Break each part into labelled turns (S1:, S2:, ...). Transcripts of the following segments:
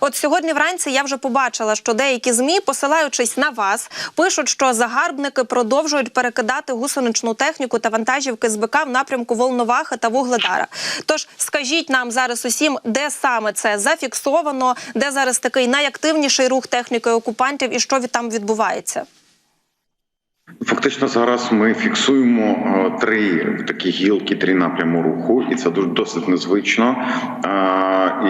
S1: От сьогодні вранці я вже побачила, що деякі змі, посилаючись на вас, пишуть, що загарбники продовжують перекидати гусеничну техніку та вантажівки з БК в напрямку Волновахи та Вугледара. Тож скажіть нам зараз усім, де саме це зафіксовано, де зараз такий найактивніший рух техніки окупантів і що там відбувається.
S2: Фактично зараз ми фіксуємо е, три такі гілки, три напряму руху, і це досить незвично.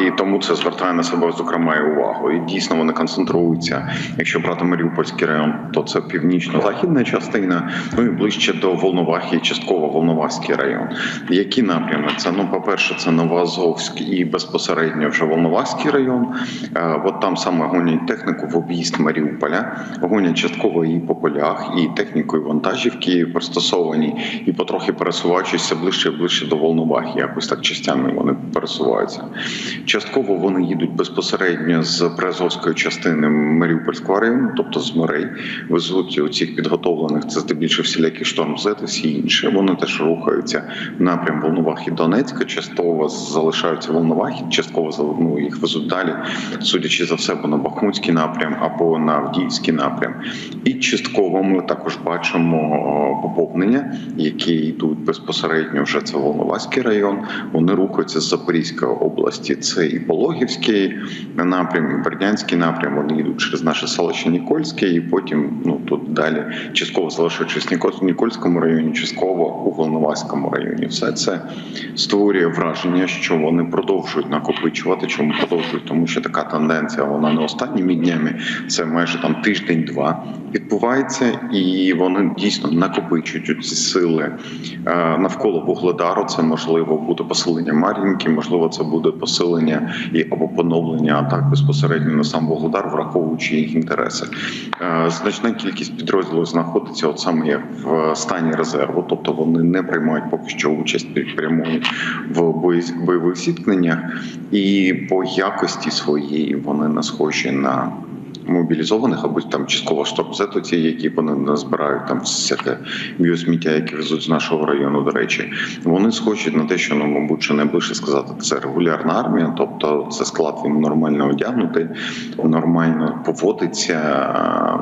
S2: І тому це звертає на себе зокрема і увагу. І дійсно вони концентруються. Якщо брати Маріупольський район, то це північно-західна частина, ну і ближче до Волновахи, частково Волновахський район. Які напрями? Це ну, по-перше, це Новоазовськ і безпосередньо вже Волновахський район. Е, От там саме гонять техніку в об'їзд Маріуполя, гонять частково і по полях, і технікою вантажівки пристосовані, і потрохи пересуваючись ближче і ближче до Волновахи. Якось так частями вони пересуваються. Частково вони їдуть безпосередньо з Приазовської частини Маріупольського району, тобто з морей, везуть у цих підготовлених це здебільшого всілякі штормзети, всі інші. Вони теж рухаються в напрям Волновахи Донецька. Частково залишаються Волновахи, частково ну, їх везуть далі, судячи за все, на Бахмутський напрям або на Авдіївський напрям. І частково ми також бачимо поповнення, які йдуть безпосередньо вже це Волноваський район. Вони рухаються з Запорізької області. Це і Пологівський напрям, і Бердянський напрям. Вони йдуть через наше селище Нікольське, і потім ну тут далі частково залишаючись в Нікольському районі, частково у Волноваському районі. Все це створює враження, що вони продовжують накопичувати. Чому продовжують? Тому що така тенденція вона не останніми днями, це майже там тиждень-два відбувається, і вони дійсно накопичують ці сили е, навколо Вугледару. Це можливо буде посилення Мар'їнки, можливо, це буде посилення і або поновлення атак безпосередньо на сам Вугледар, враховуючи їх інтереси. Е, Значна кількість підрозділів знаходиться от саме як в стані резерву, тобто вони не приймають поки що участь під прямої в бойових зіткненнях, і по якості своїй вони не схожі на мобілізованих або там частково штабзету ті, які вони назбирають там всяке біосміття, які везуть з нашого району. До речі, вони схожі на те, що ну, мабуть, що найближче сказати, це регулярна армія, тобто це склад він нормально одягнутий, нормально поводиться.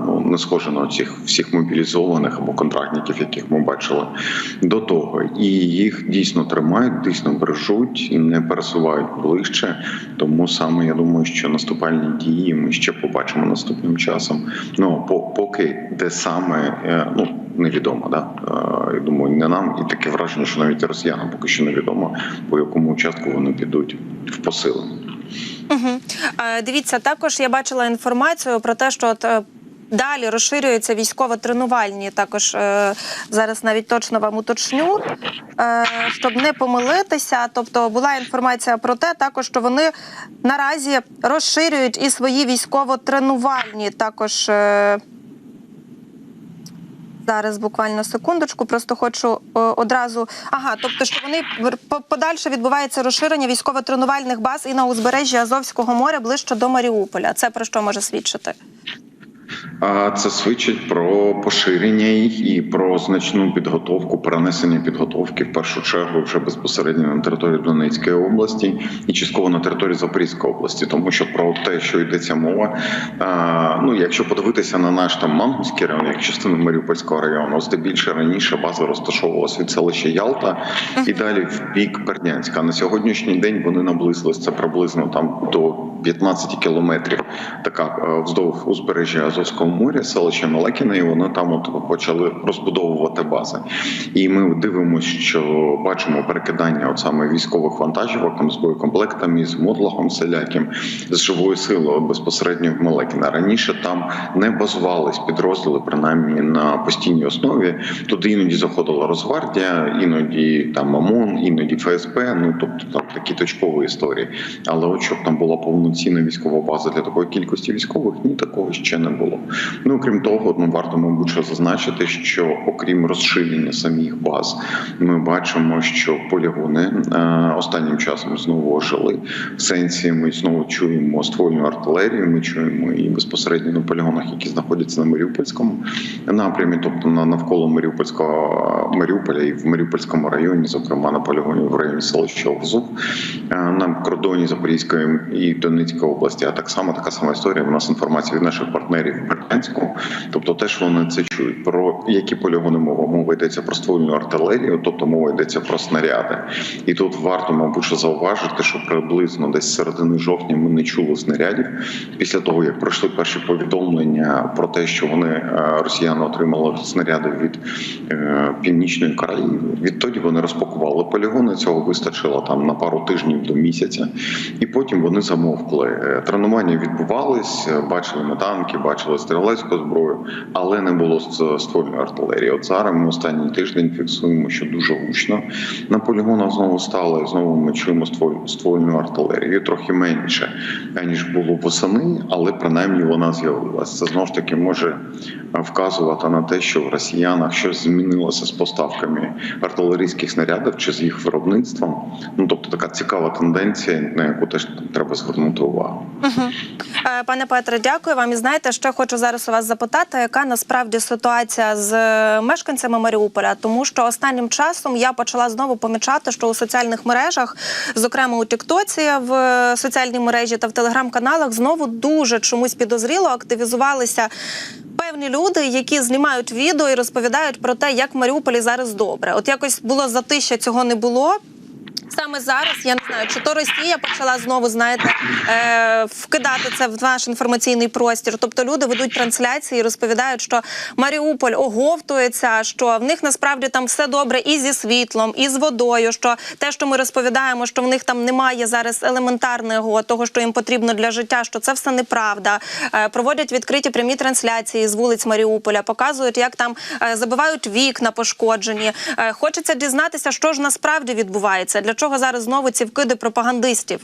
S2: Ну не схоже на цих всіх мобілізованих або контрактників, яких ми бачили до того, і їх дійсно тримають, дійсно бережуть, не пересувають ближче. Тому саме я думаю, що наступальні дії ми ще побачимо наступним часом. Ну по поки де саме е, ну невідомо, да Е, я думаю, не нам і таке враження, що навіть росіянам поки що невідомо, по якому участку вони підуть в посилення.
S1: Угу. Дивіться, також я бачила інформацію про те, що от, е, далі розширюються військово-тренувальні. Також е, зараз навіть точно вам уточню, е, щоб не помилитися. Тобто була інформація про те, також що вони наразі розширюють і свої військово-тренувальні також. Е, Зараз буквально секундочку, просто хочу е, одразу. Ага, тобто, що вони подальше відбувається розширення військово-тренувальних баз і на узбережжі Азовського моря ближче до Маріуполя. Це про що може свідчити?
S2: А це свідчить про поширення їх і про значну підготовку, перенесення підготовки в першу чергу вже безпосередньо на території Донецької області і частково на території Запорізької області, тому що про те, що йдеться мова, а, ну якщо подивитися на наш там Мангутський район, як частину Маріупольського району, здебільше раніше база розташовувалася від селища Ялта і далі в бік Бердянська. На сьогоднішній день вони наблизились це приблизно там до 15 кілометрів. Така е, вздовж узбережжя Азовського моря, селище Малекіне, і вони там от почали розбудовувати бази. І ми дивимося, що бачимо перекидання от саме військових вантажівок з боєкомплектами, з мотлохом селяким, з живою силою безпосередньо в Малекіне. Раніше там не базувались підрозділи, принаймні на постійній основі. Туди іноді заходила Росгвардія, іноді там ОМОН, іноді ФСБ. Ну тобто там такі точкові історії. Але от щоб там була повноцінна військова база для такої кількості військових, ні такого ще не було. Ну крім того, ну варто мабуть зазначити, що окрім розширення самих баз, ми бачимо, що полігони е, останнім часом знову ожили. В сенсі ми знову чуємо ствольну артилерію. Ми чуємо і безпосередньо на полігонах, які знаходяться на Маріупольському напрямі, тобто на навколо Маріупольського Маріуполя і в Маріупольському районі, зокрема на полігоні в районі селища Овзув, е, на кордоні Запорізької і Донецької області. А так само така сама історія. У нас інформація від наших партнерів в Тобто, теж вони це чують. Про які полігони мова? Мова йдеться про ствольну артилерію, тобто мова йдеться про снаряди. І тут варто, мабуть, зауважити, що приблизно десь середини жовтня ми не чули снарядів після того, як пройшли перші повідомлення про те, що вони е, росіяни отримали снаряди від е, північної Кореї. Відтоді вони розпакували полігони. Цього вистачило там на пару тижнів до місяця, і потім вони замовкли. Е, Тренування відбувались, е, бачили ми танки, бачили стрілецьку зброю, але не було ствольної артилерії. От зараз ми останній тиждень фіксуємо, що дуже гучно на полігонах знову стало. і Знову ми чуємо стволь- ствольну артилерію трохи менше ніж було восени, але принаймні вона з'явилася. Це знову ж таки може е, вказувати на те, що в росіянах щось змінилося з поставками артилерійських снарядів чи з їх виробництвом. Ну тобто така цікава тенденція, на яку теж треба звернути увагу.
S1: Е, Пане Петре, дякую вам. І знаєте, що хочу зараз у вас запитати, яка насправді ситуація з е, мешканцями Маріуполя? Тому що останнім часом я почала знову помічати, що у соціальних мережах, зокрема у Тіктоці, в е, соціальній мережі та в телеграм-каналах, знову дуже чомусь підозріло активізувалися. Певні люди, які знімають відео і розповідають про те, як в Маріуполі зараз добре. От якось було затища, цього не було. Саме зараз я не знаю, чи то Росія почала знову знаєте е, вкидати це в наш інформаційний простір. Тобто люди ведуть трансляції, і розповідають, що Маріуполь оговтується, що в них насправді там все добре і зі світлом, і з водою. Що те, що ми розповідаємо, що в них там немає зараз елементарного того, що їм потрібно для життя, що це все неправда. Е, проводять відкриті прямі трансляції з вулиць Маріуполя, показують, як там е, забивають вікна пошкоджені. Хочеться дізнатися, що ж насправді відбувається. Для чого зараз знову ці вкиди пропагандистів?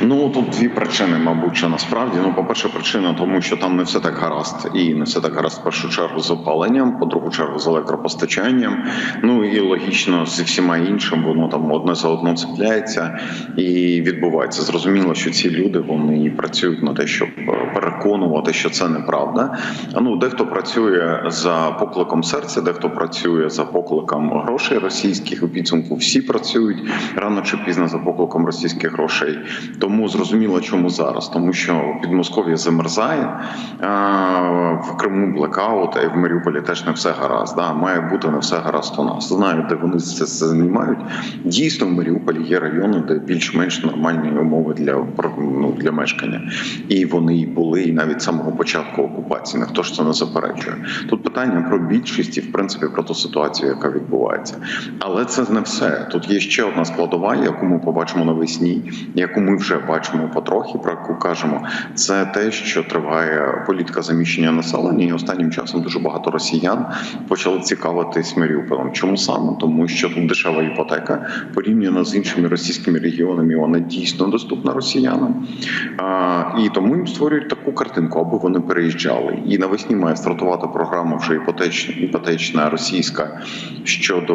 S2: Ну тут дві причини, мабуть, що насправді. Ну, по-перше, причина тому, що там не все так гаразд, і не все так гаразд в першу чергу з опаленням, по другу чергу з електропостачанням. Ну і логічно зі всіма іншим, воно там одне за одно цепляється і відбувається. Зрозуміло, що ці люди вони працюють на те, щоб переконувати, що це неправда. Ну дехто працює за покликом серця, дехто працює за покликом грошей російських. У підсумку всі працюють рано чи пізно за покликом російських грошей. Тому зрозуміло, чому зараз, тому що Підмосков'я замерзає в Криму блекаут, і в Маріуполі теж не все гаразд. Да, має бути не все гаразд у нас. Знаю, де вони це, знімають. Дійсно, в Маріуполі є райони, де більш-менш нормальні умови для ну, для мешкання, і вони і були і навіть самого початку окупації. Ніхто ж це не заперечує. Тут питання про більшість і в принципі про ту ситуацію, яка відбувається. Але це не все. Тут є ще одна складова, яку ми побачимо навесні, яку ми вже бачимо потрохи, про яку кажемо. Це те, що триває політика заміщення населення, і останнім часом дуже багато росіян почали цікавитись Маріуполем. Чому саме? Тому що тут дешева іпотека порівняно з іншими російськими регіонами, вона дійсно доступна росіянам. І тому їм створюють таку картинку, аби вони переїжджали. І навесні має стартувати програма вже іпотечна, іпотечна російська щодо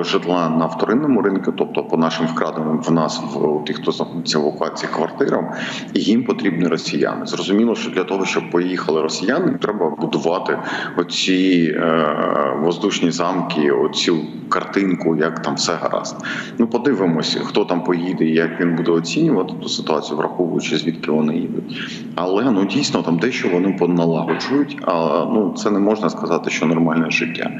S2: е, житла на вторинному ринку, тобто по нашим вкраденим в нас в тих, хто знаходиться в окупації квартирам, і їм потрібні росіяни. Зрозуміло, що для того, щоб поїхали росіяни, треба будувати оці е, воздушні замки, оцю картинку, як там все гаразд. Ну подивимося, хто там поїде, як він буде оцінювати ту ситуацію, враховуючи звідки вони їдуть. Але ну дійсно там дещо вони поналагоджують. А ну це не можна сказати, що нормальне життя.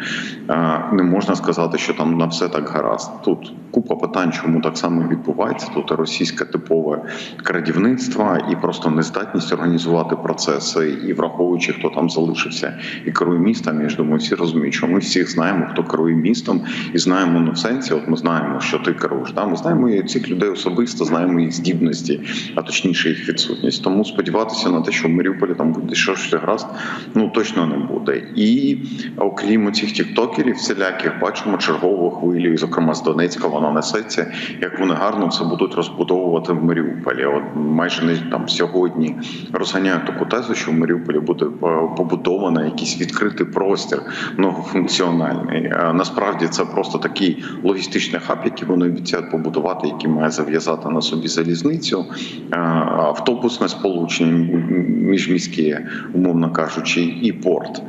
S2: А, не можна сказати, що там на все так гаразд. Тут купа питань, чому так само відбувається. Тут російське типове крадівництво і просто нездатність організувати процеси, і враховуючи, хто там залишився і керує містом. Я ж думаю, всі розуміють, що ми всіх знаємо, хто керує містом, і знаємо ну в сенсі. От ми знаємо, що ти керуєш. Да? Ми знаємо цих людей особисто, знаємо їх здібності, а точніше їх відсутність. Тому сподіватися на на те, що в Маріуполі там буде щось гаразд, ну точно не буде. І окрім цих тіктокерів, всіляких бачимо чергову хвилю, зокрема з Донецька вона несеться. Як вони гарно це будуть розбудовувати в Маріуполі. От майже не там сьогодні розганяють таку тезу, що в Маріуполі буде е, побудовано якийсь відкритий простір многофункціональний. Е, Насправді це просто такий логістичний хаб, який вони обіцяють побудувати, який має зав'язати на собі залізницю, е, автобусне сполучення м- міжміське, умовно кажучи, і порт.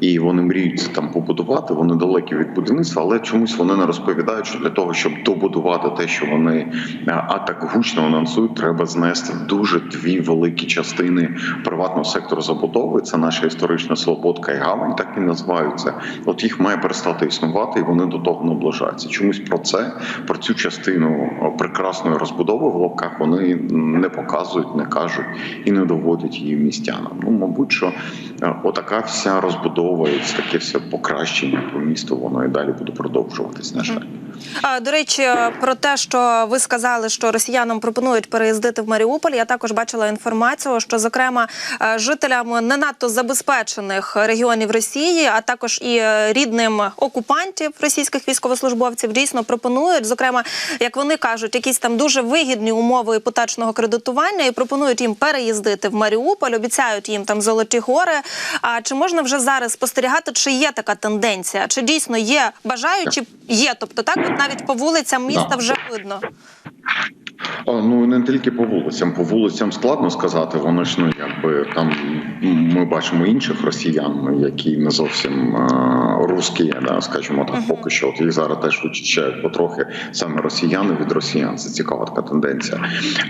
S2: І вони мріють там побудувати. Вони далекі від будівництва, але чомусь вони не розповідають, що для того, щоб добудувати те, що вони е, а так гучно анонсують, треба знести дуже дві великі частини приватного сектору забудови. Це наша історична Слободка і Гавань, так і називаються. От їх має перестати існувати, і вони до того наближаються. Чомусь про це, про цю частину прекрасної розбудови в лапках вони не показують, не кажуть і не доводять її містянам. Ну, мабуть, що е, отака вся розбудова, і таке все покращення по місту, воно і далі буде продовжуватись. На жаль.
S1: До речі, про те, що ви сказали, що росіянам пропонують переїздити в Маріуполь. Я також бачила інформацію, що зокрема е, жителям не надто забезпечених регіонів Росії, а також і е, рідним окупантів російських військовослужбовців дійсно пропонують, зокрема, як вони кажуть, якісь там дуже вигідні умови іпотечного кредитування і пропонують їм переїздити в Маріуполь, обіцяють їм там золоті гори. А чи можна вже зараз спостерігати, чи є така тенденція? Чи дійсно є бажаючі? Є, тобто так, навіть по вулицям міста вже видно.
S2: А, Ну не тільки по вулицям. По вулицям складно сказати. Вони ж ну якби там ми бачимо інших росіян, які не зовсім а, русські, да, скажімо так, поки що. От їх зараз теж вичищають потрохи саме росіяни від росіян. Це цікава така тенденція.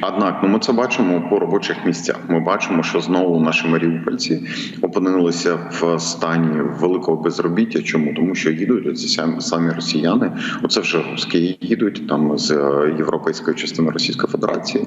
S2: Однак, ну ми це бачимо по робочих місцях. Ми бачимо, що знову наші маріупольці опинилися в стані великого безробіття. Чому тому, що їдуть ці самі, самі росіяни? Оце вже русські їдуть там з е, європейської частини Російської Федерації.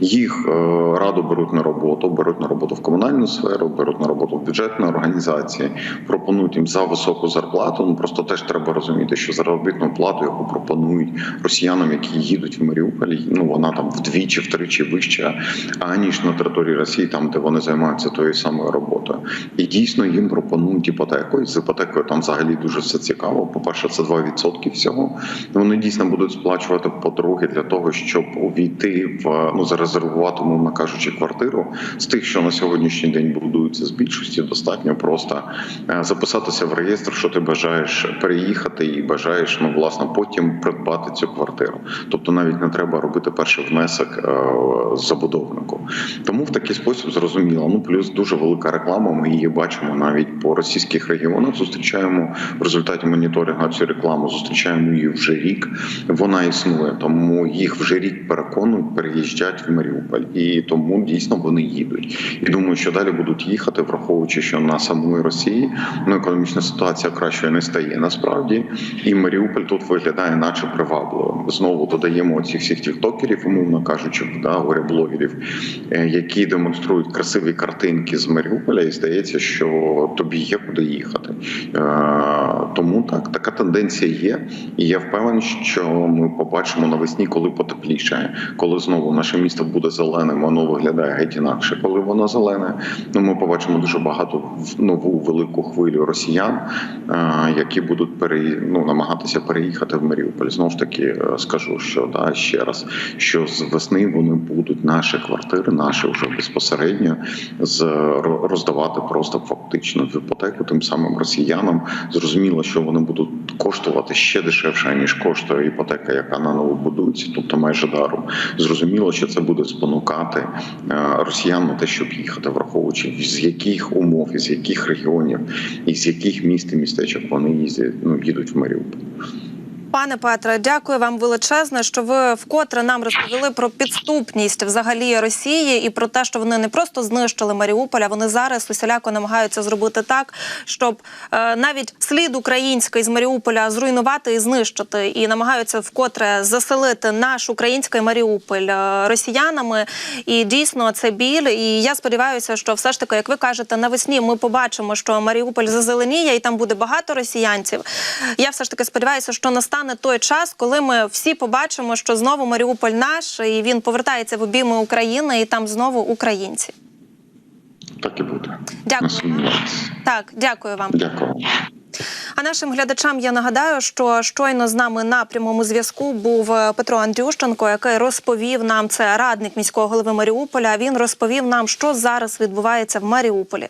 S2: Їх е, радо беруть на роботу, беруть на роботу в комунальну сферу, беруть на роботу в бюджетні організації, пропонують їм за високу зарплату. Ну просто теж треба розуміти, що заробітну плату, яку пропонують росіянам, які їдуть в Маріуполі, ну вона там вдвічі, втричі вища, аніж на території Росії, там де вони займаються тою самою роботою. І дійсно їм пропонують іпотеку. І з іпотекою там взагалі дуже все цікаво. По перше, це 2% всього. Вони дійсно будуть сплачувати по-друге для того, щоб увійти в ну зарезервувати, мовно кажучи, квартиру з тих, що на сьогоднішній день будуються з більшості, достатньо просто е, записатися в реєстр, що ти бажаєш переїхати, і бажаєш ну власне потім придбати цю квартиру. Тобто навіть не треба робити перший внесок е, забудовнику. Тому в такий спосіб зрозуміло. Ну плюс дуже велика реклама. Ми її бачимо навіть по російських регіонах. Зустрічаємо в результаті моніторингу цю рекламу. Зустрічаємо її вже рік. Вона існує, тому їх вже рік переконують, переїжджати в Маріуполь, і тому дійсно вони їдуть. І думаю, що далі будуть їхати, враховуючи, що на самої Росії ну економічна ситуація кращою не стає насправді. І Маріуполь тут виглядає, наче привабливо. Знову додаємо оцих всіх тіктокерів, умовно кажучи, да, блогерів, е, які демонструють красиві картинки з Маріуполя, і здається, що тобі є куди їхати. Е, Тому так така тенденція є, і я впевнений, що ми побачимо навесні, коли потепліше, коли знову наше місто буде зеленим, воно виглядає геть інакше. Коли воно зелене, ну ми побачимо дуже багато нову велику хвилю росіян, е, які будуть пере, ну, намагатися переїхати в Маріуполь. Знову ж таки е, скажу, що да ще раз, що з весни вони будуть наші квартири, наші вже безпосередньо з роздавати просто фактично в іпотеку тим самим росіянам. Зрозуміло, що вони будуть коштувати ще дешевше ніж коштує іпотека, яка на нову будується, тобто майже даром. Зрозуміло, що це буде спонукати е, росіян на те, щоб їхати, враховуючи з яких умов, із яких регіонів, і з яких міст і містечок вони їздять, ну їдуть в Маріуполь.
S1: Пане Петре, дякую вам величезне, що ви вкотре нам розповіли про підступність взагалі Росії і про те, що вони не просто знищили Маріуполь, а вони зараз усіляко намагаються зробити так, щоб е, навіть слід український з Маріуполя зруйнувати і знищити, і намагаються вкотре заселити наш український Маріуполь е, росіянами. І дійсно це біль. І я сподіваюся, що все ж таки, як ви кажете, навесні ми побачимо, що Маріуполь зазеленіє і там буде багато росіянців. Я все ж таки сподіваюся, що настане той час, коли ми всі побачимо, що знову Маріуполь наш, і він повертається в обійми України, і там знову українці.
S2: Так і буде.
S1: Дякую. Так, дякую вам.
S2: Дякую.
S1: А нашим глядачам я нагадаю, що щойно з нами на прямому зв'язку був е, Петро Андрющенко, який розповів нам це радник міського голови Маріуполя. Він розповів нам, що зараз відбувається в Маріуполі.